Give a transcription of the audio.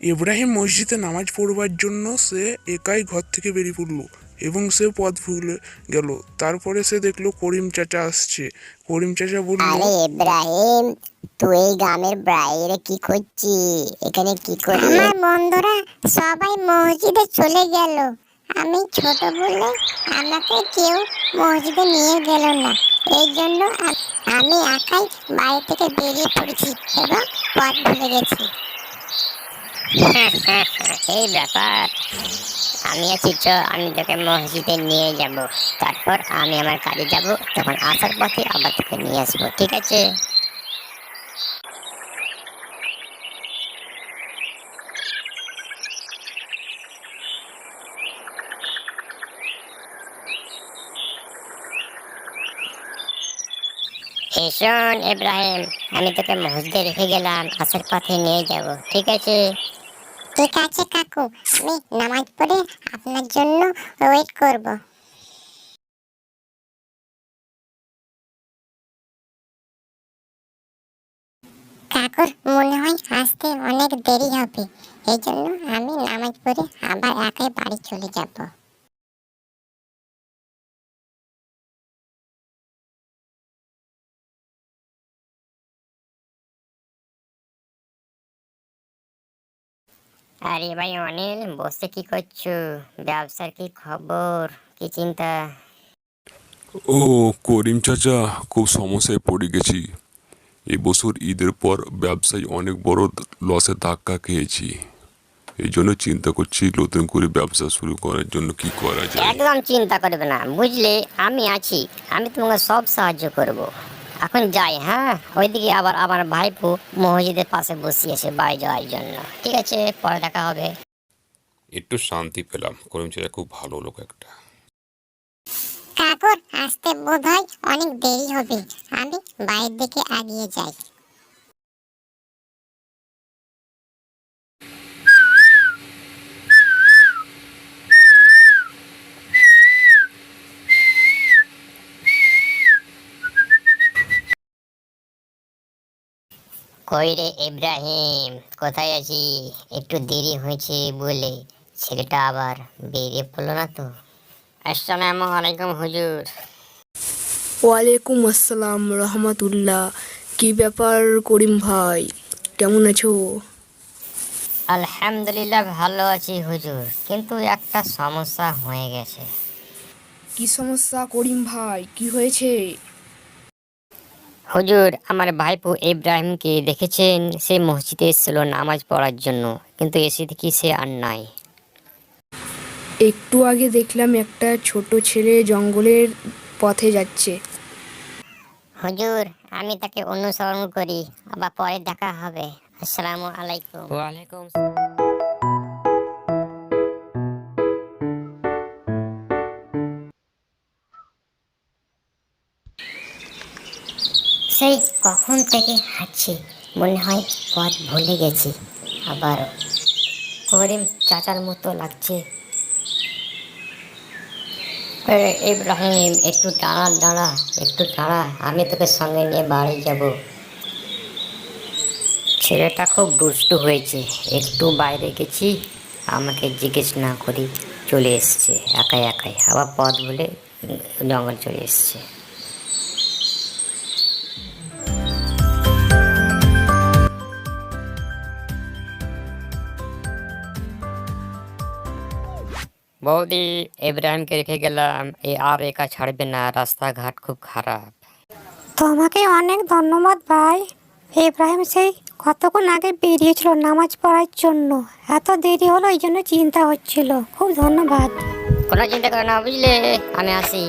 ইব্রাহিম মসজিদে নামাজ পড়বার জন্য সে একাই ঘর থেকে বেরিয়ে পড়ল এবং সে পথ ভুলে গেল। তারপরে সে দেখল করিম চাচা আসছে। করিম চাচা বলল আরে ইব্রাহিম তুই এই গ্রামের বাইরে কি করছিস এখানে কি করছিস আমার বন্ধুরা সবাই মসজিদে চলে গেল। আমি ছোট বলে আমাকে কেউ মসজিদে নিয়ে গেল না। এই জন্য আমি একাই বাড়ি থেকে বেরিয়ে পড়েছি এবং পথ ভুলে গেছি। এই ব্যাপার। আমি আছি, চ, আমি তোকে মসজিদে নিয়ে যাব। তারপর আমি আমার কাজে যাব, তখন আসার পথে আবার তোকে নিয়ে আসব, ঠিক আছে? ইব্রাহিম আমি তোকে মসজিদে রেখে গেলাম, আসার পথে নিয়ে যাব, ঠিক আছে? ঠিক আছে, কাকু। আমি নামাজ পড়ে আপনার জন্য ওয়েট করব। কাকুর মনে হয় আসতে অনেক দেরি হবে। এই জন্য আমি নামাজ পড়ে আবার একাই বাড়ি চলে যাব। আরে ভাই অনিল বসে কি করছ? ব্যবসার কি খবর? কি চিন্তা? ও করিম চাচা খুব সমস্যায় পড়ে গেছি। এবছর ঈদের পর ব্যবসায় অনেক বড় লসে ধাক্কা খেয়েছি। এই জন্য চিন্তা করছি নতুন করে ব্যবসা শুরু করার জন্য কি করা যায়। একদম চিন্তা করবে না। বুঝলে আমি আছি। আমি তোমাকে সব সাহায্য করব। এখন যাই হ্যাঁ? ওইদিকে আবার আমার ভাইপু মসজিদের পাশে বসিয়েছে বাড়ি যাওয়ার জন্য। ঠিক আছে পরে দেখা হবে। একটু শান্তি পেলাম। করিম চাচা খুব ভালো লোক একটা। কাকুর আসতে বোধ হয় অনেক দেরি হবে। আমি বাইরের দিকে এগিয়ে যাই। কই রে ইব্রাহিম? কোথায় আছি একটু দেরি হয়েছে বলে। ছেলেটা আবার বেরিয়ে পড়ল না তো। আসসালামু আলাইকুম হুজুর। ওয়ালাইকুম আসসালাম রহমতুল্লাহ। কি ব্যাপার করিম ভাই? কেমন আছো? আলহামদুলিল্লাহ ভালো আছি হুজুর। কিন্তু একটা সমস্যা হয়ে গেছে। কি সমস্যা করিম ভাই? কি হয়েছে? হুজুর আমার ভাইপো ইব্রাহিমকে দেখেছেন সে মসজিদে এসেছিল নামাজ পড়ার জন্য কিন্তু এসে দেখি সে আর নাই। একটু আগে দেখলাম একটা ছোট ছেলে জঙ্গলের পথে যাচ্ছে। হুজুর আমি তাকে অনুসরণ করি আবার পরে দেখা হবে। আসসালামু আলাইকুম। ওয়ালাইকুম সেই কখন থেকে হাঁটছি, মনে হয় পথ ভুলে গেছি, আবারও। করিম চাচার মতো লাগছে। ইব্রাহিম, একটু দাঁড়া দাঁড়া, একটু দাঁড়া, আমি তোকে সঙ্গে নিয়ে বাড়ি যাব। ছেলেটা খুব দুষ্টু হয়েছে, একটু বাইরে গেছি, আমাকে জিজ্ঞেস না করি চলে এসছে, একাই একাই। আবার পথ বলে জঙ্গল চলে এসছে। বৌদি ইব্রাহিমকে রেখে গেলাম এ আর একা ছাড়বে না রাস্তাঘাট খুব খারাপ তোমাকে অনেক ধন্যবাদ ভাই। ইব্রাহিম সেই কতক্ষণ আগে বেরিয়েছিল নামাজ পড়ার জন্য? এত দেরি হলো এই জন্য চিন্তা হচ্ছিল। খুব ধন্যবাদ। কোনো চিন্তা করো না বুঝলে? আমি আসি।